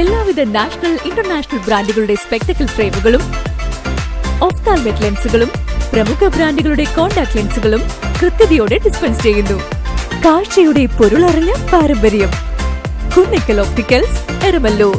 എല്ലാവിധ national international ബ്രാൻഡുകളുടെ spectacle ഫ്രെയിമുകളും ഒഫ്താൽമെറ്റ് ലെൻസുകളും പ്രമുഖ ബ്രാൻഡുകളുടെ കോൺടാക്ട് ലെൻസുകളും കൃത്യതയോടെ ഡിസ്പെൻസ് ചെയ്യുന്നു. കാഴ്ചയുടെ പൊരുളറിഞ്ഞ പാരമ്പര്യം. കുന്നിക്കൽ ഓപ്റ്റിക്കൽസ് എരമല്ലൂർ.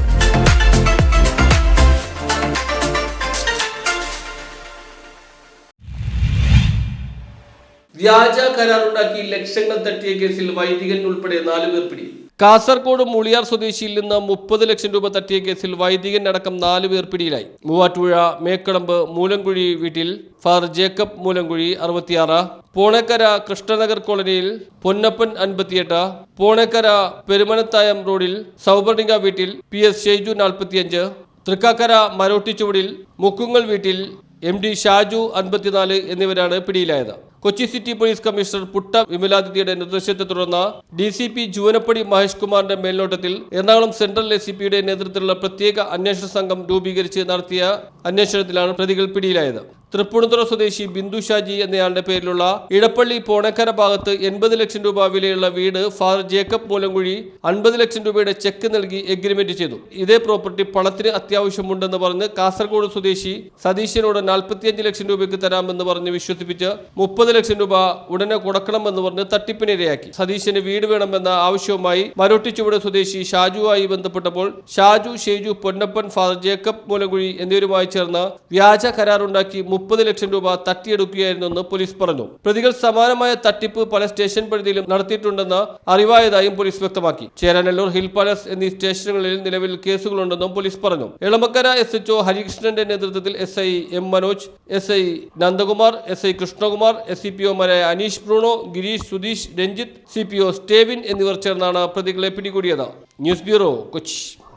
വ്യാജ കരാറുണ്ടാക്കി ലക്ഷങ്ങൾ തട്ടിയ കേസിൽ വൈദികൻ ഉൾപ്പെടെ നാലുപേർ പിടി കാസർഗോഡ് മുളിയാർ സ്വദേശിയിൽ നിന്ന് മുപ്പത് ലക്ഷം രൂപ തട്ടിയ കേസിൽ വൈദികൻ അടക്കം നാല് പേർ പിടിയിലായി. മൂവാറ്റുപുഴ മേക്കടമ്പ് മൂലംകുഴി വീട്ടിൽ ഫാദർ ജേക്കബ് മൂലംകുഴി അറുപത്തിയാറ് പോണക്കര കൃഷ്ണനഗർ കോളനിയിൽ പൊന്നപ്പൻ അൻപത്തിയെട്ട് പോണക്കര പെരുമനത്തായം റോഡിൽ സൗപർണിക വീട്ടിൽ പി എസ് ഷെയ്ജു നാൽപ്പത്തിയഞ്ച് തൃക്കാക്കര മരോട്ടിച്ചുവടിൽ മുക്കുങ്ങൽ വീട്ടിൽ എം ഡി ഷാജു അൻപത്തിനാല് എന്നിവരാണ് പിടിയിലായത്. Kochi city police commissioner Putta വിമലാദിത്യയുടെ നിർദ്ദേശത്തെ തുടർന്ന് D C P Juvanapudi Mahesh കുമാറിന്റെ മേൽനോട്ടത്തിൽ എറണാകുളം സെൻട്രൽ എസ് സി പിയുടെ നേതൃത്വത്തിലുള്ള പ്രത്യേക അന്വേഷണ സംഘം രൂപീകരിച്ച് നടത്തിയ അന്വേഷണത്തിലാണ് പ്രതികൾ പിടിയിലായത്. തൃപ്പൂണിത്തുറ സ്വദേശി ബിന്ദു ഷാജി എന്നയാളുടെ പേരിലുള്ള ഇടപ്പള്ളി പോണക്കര ഭാഗത്ത് എൺപത് ലക്ഷം രൂപ വിലയുള്ള വീട് ഫാദർ ജേക്കബ് മൂലംകുഴി അൻപത് ലക്ഷം രൂപയുടെ ചെക്ക് നൽകി എഗ്രിമെന്റ് ചെയ്തു. ഇതേ പ്രോപ്പർട്ടി പണത്തിന് അത്യാവശ്യമുണ്ടെന്ന് പറഞ്ഞ് കാസർഗോഡ് സ്വദേശി സതീശനോട് നാൽപ്പത്തിയഞ്ച് ലക്ഷം രൂപയ്ക്ക് തരാമെന്ന് പറഞ്ഞ് വിശ്വസിപ്പിച്ച് മുപ്പത് ലക്ഷം രൂപ ഉടനെ കൊടുക്കണമെന്ന് പറഞ്ഞ് തട്ടിപ്പിനിരയാക്കി. സതീശന് വീട് വേണമെന്ന ആവശ്യവുമായി മരോട്ടിച്ചുവട് സ്വദേശി ഷാജുവായി ബന്ധപ്പെട്ടപ്പോൾ ഷാജു ഷേജു പൊന്നപ്പൻ ഫാദർ ജേക്കബ് മൂലംകുഴി എന്നിവരുമായി ചേർന്ന് വ്യാജ കരാറുണ്ടാക്കി മുപ്പത് ലക്ഷം രൂപ തട്ടിയെടുക്കുകയായിരുന്നെന്ന് പോലീസ് പറഞ്ഞു. പ്രതികൾ സമാനമായ തട്ടിപ്പ് പല സ്റ്റേഷൻ പരിധിയിലും നടത്തിയിട്ടുണ്ടെന്ന് അറിവായതായും പോലീസ് വ്യക്തമാക്കി. ചേരാനല്ലൂർ ഹിൽ പാലസ് എന്നീ സ്റ്റേഷനുകളിൽ നിലവിൽ കേസുകളുണ്ടെന്നും പോലീസ് പറഞ്ഞു. എളമക്കര എസ് എച്ച്ഒ ഹരികൃഷ്ണന്റെ നേതൃത്വത്തിൽ S I M Manoj S I Nandakumar S I Krishnakumar S C P ഒമാരായ Aneesh Bruno Gireesh Sudheesh Ranjith C P O Stevin എന്നിവർ ചേർന്നാണ് പ്രതികളെ പിടികൂടിയത്. News bureau Kochi.